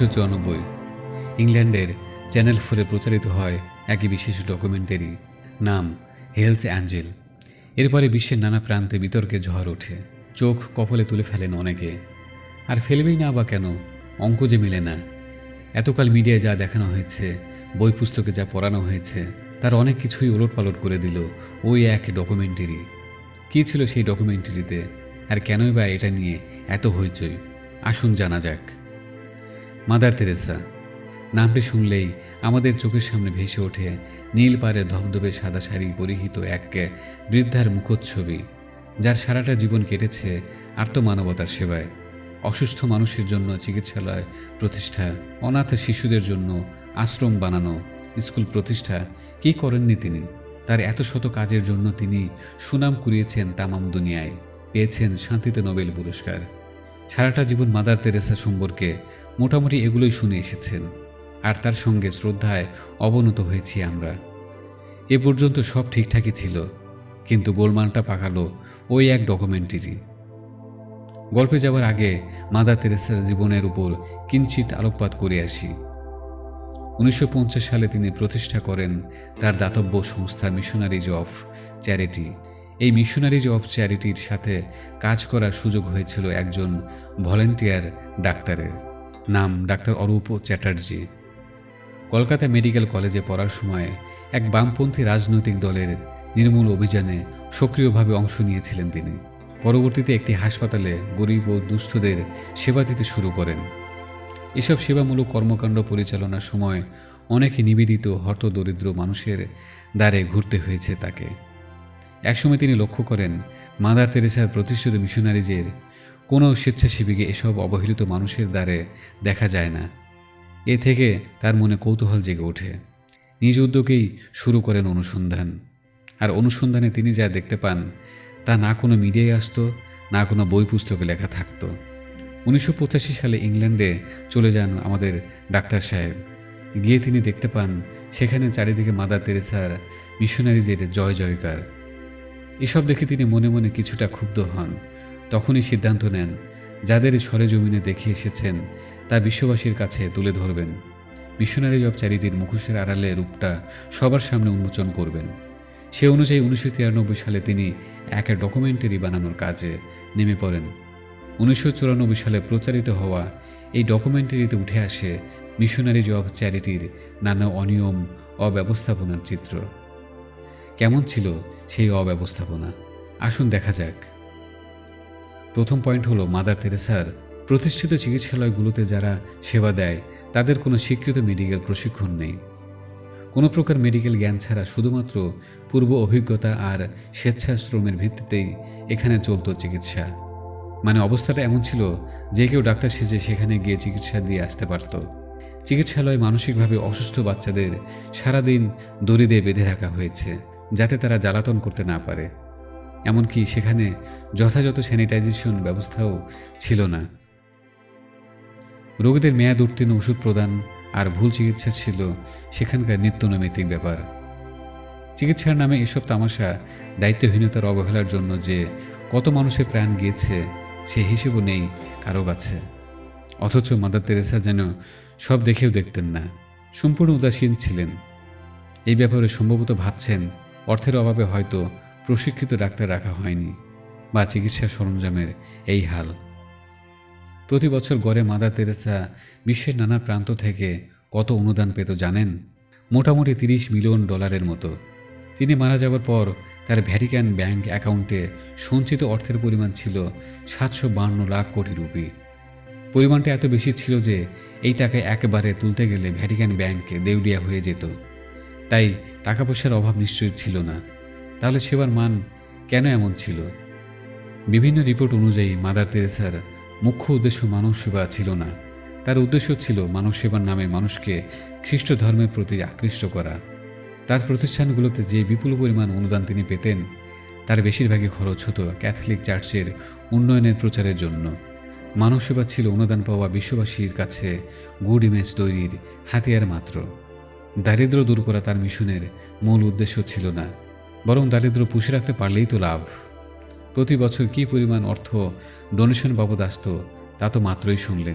উনিশশো চুরানব্বই। ইংল্যান্ডের চ্যানেল ফোরে প্রচারিত হয় একই বিশেষ ডকুমেন্টারি, নাম হেলস অ্যাঞ্জেল। এরপরে বিশ্বের নানা প্রান্তে বিতর্কে ঝড় ওঠে। চোখ কপলে তুলে ফেলেন অনেকে। আর ফেলবেই না বা কেন? অঙ্ক যে মেলে না। এতকাল মিডিয়ায় যা দেখানো হয়েছে, বই পুস্তকে যা পড়ানো হয়েছে, তার অনেক কিছুই ওলটপালট করে দিল ওই এক ডকুমেন্টারি। কী ছিল সেই ডকুমেন্টারিতে? আর কেনই বা এটা নিয়ে এত হইচই? আসুন জানা যাক। মাদার তেরেসা, নামটি শুনলেই আমাদের চোখের সামনে ভেসে ওঠে নীল পাড়ে ধবধবে সাদা শাড়ি পরিহিত এক বৃদ্ধার মুখচ্ছবি, যার সারাটা জীবন কেটেছে আর্তমানবতার সেবায়। অসুস্থ মানুষের জন্য চিকিৎসালয় প্রতিষ্ঠা, অনাথ শিশুদের জন্য আশ্রম বানানো, স্কুল প্রতিষ্ঠা, কী করেননি তিনি? তার এত শত কাজের জন্য তিনি সুনাম কুড়িয়েছেন তামাম দুনিয়ায়, পেয়েছেন শান্তিতে নোবেল পুরস্কার। সারাটা জীবন মাদার তেরেসা সম্পর্কে মোটামুটি এগুলোই শুনে এসেছেন, আর তার সঙ্গে শ্রদ্ধায় অবনত হয়েছি আমরা। এ পর্যন্ত সব ঠিকঠাকই ছিল, কিন্তু গোলমালটা পাকালো ওই এক ডকুমেন্টারি গল্পে যাওয়ার আগে মাদার তেরেসার জীবনের উপর কিঞ্চিত আলোকপাত করে আসি। উনিশশো পঞ্চাশ সালে তিনি প্রতিষ্ঠা করেন তার দাতব্য সংস্থা মিশনারিজ অফ চ্যারিটি এই মিশনারিজ অফ চ্যারিটির সাথে কাজ করার সুযোগ হয়েছিল একজন ভলেন্টিয়ার ডাক্তারের। নাম ডাক্তার অরূপ চ্যাটার্জি। কলকাতা মেডিকেল কলেজে পড়ার সময় এক বামপন্থী রাজনৈতিক দলের নির্মূল অভিযানে সক্রিয়ভাবে অংশ নিয়েছিলেন তিনি। পরবর্তীতে একটি হাসপাতালে গরিব ও দুস্থদের সেবা দিতে শুরু করেন। এসব সেবামূলক কর্মকাণ্ড পরিচালনার সময় অনেকে নিবেদিত হর্তদরিদ্র মানুষের দ্বারে ঘুরতে হয়েছে তাকে। একসময় তিনি লক্ষ্য করেন, মাদার তেরেসার প্রতিষ্ঠিত মিশনারিজের কোনো স্বেচ্ছাসেবীকে এসব অবহেলিত মানুষের দ্বারে দেখা যায় না। এ থেকে তার মনে কৌতূহল জেগে ওঠে। নিজ উদ্যোগেই শুরু করেন অনুসন্ধান। আর অনুসন্ধানে তিনি যা দেখতে পান, তা না কোনো মিডিয়ায় আসতো, না কোনো বই পুস্তকে লেখা থাকতো। উনিশশো সালে ইংল্যান্ডে চলে যান আমাদের ডাক্তার সাহেব। গিয়ে তিনি দেখতে পান, সেখানে চারিদিকে মাদার তেরেসার মিশনারিজের জয় জয়কার। এসব দেখে তিনি মনে মনে কিছুটা ক্ষুব্ধ হন। তখনই সিদ্ধান্ত নেন, যাদের সরেজমিনে দেখে এসেছেন, তা বিশ্ববাসীর কাছে তুলে ধরবেন। মিশনারিজ অব চ্যারিটির মুখোশের আড়ালে রূপটা সবার সামনে উন্মোচন করবেন। সে অনুযায়ী উনিশশো তিরানব্বই সালে তিনি এক ডকুমেন্টারি বানানোর কাজে নেমে পড়েন। উনিশশো চুরানব্বই সালে প্রচারিত হওয়া এই ডকুমেন্টারিতে উঠে আসে মিশনারিজ অব চ্যারিটির নানা অনিয়ম, অব্যবস্থাপনার চিত্র। কেমন ছিল সেই অব্যবস্থাপনা? আসুন দেখা যাক। প্রথম পয়েন্ট হলো মাদার তেরেসার প্রতিষ্ঠিত চিকিৎসালয়গুলোতে যারা সেবা দেয়, তাদের কোনো স্বীকৃত মেডিকেল প্রশিক্ষণ নেই। কোনো প্রকার মেডিকেল জ্ঞান ছাড়া শুধুমাত্র পূর্ব অভিজ্ঞতা আর স্বেচ্ছাশ্রমের ভিত্তিতেই এখানে চলত চিকিৎসা। মানে অবস্থাটা এমন ছিল, যে কেউ ডাক্তার সেজে সেখানে গিয়ে চিকিৎসা দিয়ে আসতে পারত। চিকিৎসালয়ে মানসিকভাবে অসুস্থ বাচ্চাদের সারাদিন দড়ি দিয়ে বেঁধে রাখা হয়েছে, যাতে তারা জ্বালাতন করতে না পারে। এমনকি সেখানে যথাযথ স্যানিটাইজেশন ব্যবস্থাও ছিল না। রোগীদের মেয়াদ উত্তীর্ণ ওষুধ প্রদান আর ভুল চিকিৎসা ছিল সেখানকার নিত্যনৈমিত্তিক ব্যাপার। চিকিৎসার নামে এসব তামাশা দায়িত্বহীনতার অবহেলার জন্য যে কত মানুষের প্রাণ গিয়েছে, সে হিসেবও নেই কারও কাছে। অথচ মাদার তেরেসা যেন সব দেখেও দেখতেন না, সম্পূর্ণ উদাসীন ছিলেন। এই ব্যাপারে সম্ভবত ভাবছেন অর্থের অভাবে হয়তো প্রশিক্ষিত ডাক্তার রাখা হয়নি বা চিকিৎসা সরঞ্জামের এই হাল। প্রতি বছর গড়ে মাদার তেরেসা বিশ্বের নানা প্রান্ত থেকে কত অনুদান পেত জানেন? মোটামুটি তিরিশ মিলিয়ন ডলারের মতো। তিনি মারা যাওয়ার পর তার ভ্যাটিকান ব্যাংক অ্যাকাউন্টে সঞ্চিত অর্থের পরিমাণ ছিল সাতশো বান্ন লাখ কোটি রুপি। পরিমাণটা এত বেশি ছিল যে এই টাকা একেবারে তুলতে গেলে ভ্যাটিকান ব্যাংকে দেউলিয়া হয়ে যেত। তাই টাকা পয়সার অভাব নিশ্চয়ই ছিল না। তাহলে সেবার মান কেন এমন ছিল? বিভিন্ন রিপোর্ট অনুযায়ী মাদার তেরেসার মুখ্য উদ্দেশ্য মানব সেবা ছিল না। তার উদ্দেশ্য ছিল মানব সেবার নামে মানুষকে খ্রিস্ট ধর্মের প্রতি আকৃষ্ট করা। তার প্রতিষ্ঠানগুলোতে যে বিপুল পরিমাণ অনুদান তিনি পেতেন, তার বেশিরভাগই খরচ হতো ক্যাথলিক চার্চের উন্নয়নের প্রচারের জন্য। মানব সেবা ছিল অনুদান পাওয়া বিশ্ববাসীর কাছে গুড ইমেজ তৈরির হাতিয়ার মাত্র। দারিদ্র দূর করা তার মিশনের মূল উদ্দেশ্য ছিল না। বরং দারিদ্র পুষে রাখতে পারলেই তো লাভ। প্রতি বছর কী পরিমাণ অর্থ ডোনেশন বাবদ আসত, তা তো মাত্রই শুনলেন।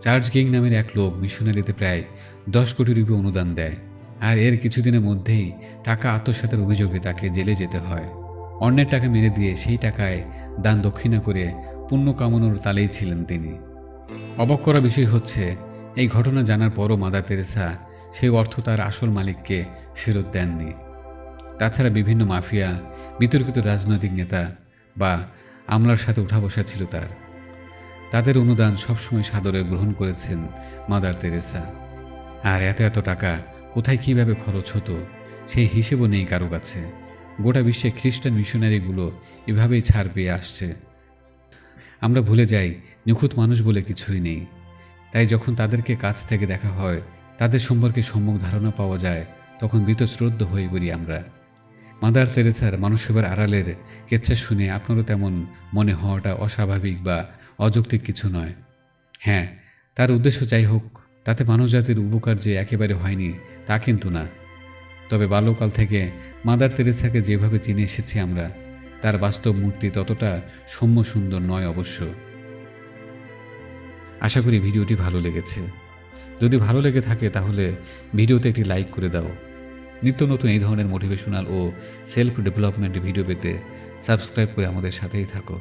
চার্জ কিং নামের এক লোক মিশনারিতে প্রায় দশ কোটি রুপি অনুদান দেয়। আর এর কিছুদিনের মধ্যেই টাকা আত্মসাতের অভিযোগে তাকে জেলে যেতে হয়। অন্যের টাকা মেরে দিয়ে সেই টাকায় দান দক্ষিণা করে পুণ্য কামনার তালেই ছিলেন তিনি। অবাক করা বিষয় হচ্ছে, এই ঘটনা জানার পরও মাদার তেরেসা সেই অর্থ তার আসল মালিককে ফেরত দেননি। তাছাড়া বিভিন্ন মাফিয়া, বিতর্কিত রাজনৈতিক নেতা বা আমলার সাথে উঠা বসা ছিল তার। তাদের অনুদান সবসময় সাদরে গ্রহণ করেছেন মাদার তেরেসা। আর এত এত টাকা কোথায় কীভাবে খরচ হতো, সেই হিসেবও নেই কারও কাছে। গোটা বিশ্বে খ্রিস্টান মিশনারিগুলো এভাবেই ছাড় পেয়ে আসছে। আমরা ভুলে যাই, নিখুঁত মানুষ বলে কিছুই নেই। তাই যখন তাদেরকে কাছ থেকে দেখা হয়, তাদের সম্পর্কে সম্মুখ ধারণা পাওয়া যায়, তখন বীতশ্রদ্ধ হয়ে পড়ি আমরা। মাদার তেরেসার মানসেবার আড়ালের কেচ্ছা শুনে আপনারও তেমন মনে হওয়াটা অস্বাভাবিক বা অযৌক্তিক কিছু নয়। হ্যাঁ তার উদ্দেশ্য যাই হোক, তাতে মানবজাতির উপকার যে একেবারে হয়নি তা কিন্তু না। তবে বাল্যকাল থেকে মাদার তেরেসাকে যেভাবে চিনে এসেছি আমরা, তার বাস্তব মূর্তি ততটা সৌম্য সুন্দর নয় অবশ্য। আশা করি ভিডিওটি ভালো লেগেছে। যদি ভালো লেগে থাকে তাহলে ভিডিওতে একটি লাইক করে দাও। নিত্য নতুন এই ধরনের মোটিভেশনাল ও সেলফ ডেভেলপমেন্ট ভিডিও পেতে সাবস্ক্রাইব করে আমাদের সাথেই থাকো।